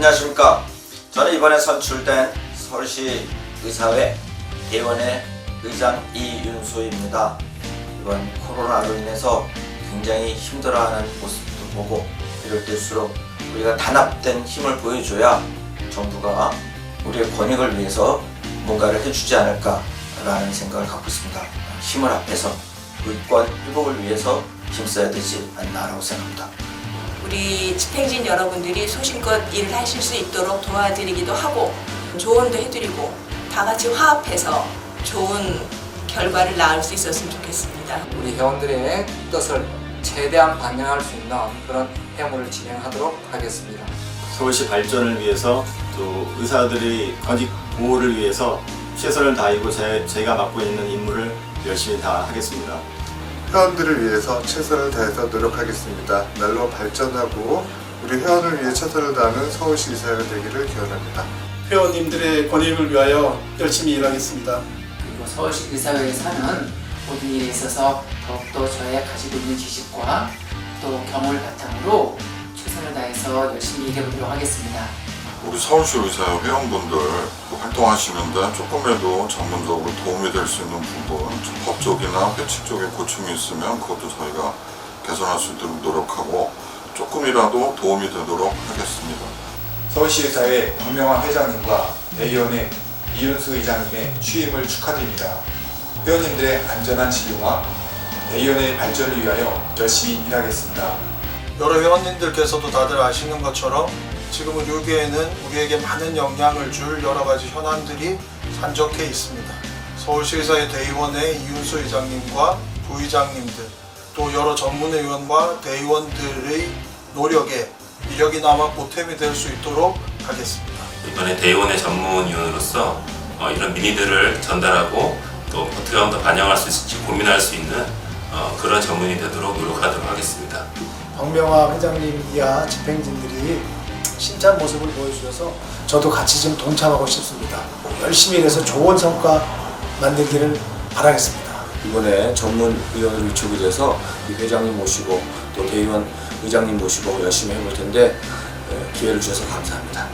안녕하십니까. 저는 이번에 선출된 서울시 의사회 대원의 의장 이윤수입니다. 이번 코로나로 인해서 굉장히 힘들어하는 모습도 보고 이럴 때일수록 우리가 단합된 힘을 보여줘야 정부가 우리의 권익을 위해서 뭔가를 해주지 않을까라는 생각을 갖고 있습니다. 힘을 합해서 의권 회복을 위해서 힘써야 되지 않나라고 생각합니다. 우리 집행진 여러분들이 소신껏 일을 하실 수 있도록 도와드리기도 하고 조언도 해드리고 다 같이 화합해서 좋은 결과를 낳을 수 있었으면 좋겠습니다. 우리 회원들의 뜻을 최대한 반영할 수 있는 그런 회무를 진행하도록 하겠습니다. 서울시 발전을 위해서 또 의사들의 권익 보호를 위해서 최선을 다하고 제, 제가 맡고 있는 임무를 열심히 다 하겠습니다. 회원들을 위해서 최선을 다해서 노력하겠습니다. 날로 발전하고 우리 회원을 위해 최선을 다하는 서울시 의사가 되기를 기원합니다. 회원님들의 권익을 위하여 열심히 일하겠습니다. 그리고 서울시 의사회에서 하는 모든 일에 있어서 더욱더 저희가 가지고 있는 지식과 또 경험을 바탕으로 최선을 다해서 열심히 일해보도록 하겠습니다. 우리 서울시 의사회 회원분들 활동하시는데 조금이라도 전문적으로 도움이 될 수 있는 부분, 좀 법적이나 회칙적인 고충이 있으면 그것도 저희가 개선할 수 있도록 노력하고 조금이라도 도움이 되도록 하겠습니다. 서울시 의사회 박명환 회장님과 대의원의 이윤수 의장님의 취임을 축하드립니다. 회원님들의 안전한 진료와 대의원의 발전을 위하여 열심히 일하겠습니다. 여러 회원님들께서도 다들 아시는 것처럼 지금은 유교에는 우리에게 많은 영향을 줄 여러 가지 현안들이 산적해 있습니다. 서울시의사의 대의원의 이윤수 의장님과 부의장님들 또 여러 전문의원과 대의원들의 노력에 이력이 남아 보탬이 될 수 있도록 하겠습니다. 이번에 대의원의 전문위원으로서 어, 이런 민의들을 전달하고 또 어떻게 하면 더 반영할 수 있을지 고민할 수 있는 어, 그런 전문이 되도록 노력하도록 하겠습니다. 박명화 회장님 이하 집행진들이 신찬 모습을 보여주셔서 저도 같이 좀 동참하고 싶습니다. 열심히 일해서 좋은 성과 만들기를 바라겠습니다. 이번에 전문 의원을 위촉이 돼서 이 회장님 모시고 또 대의원 의장님 모시고 열심히 해볼 텐데 에, 기회를 주셔서 감사합니다.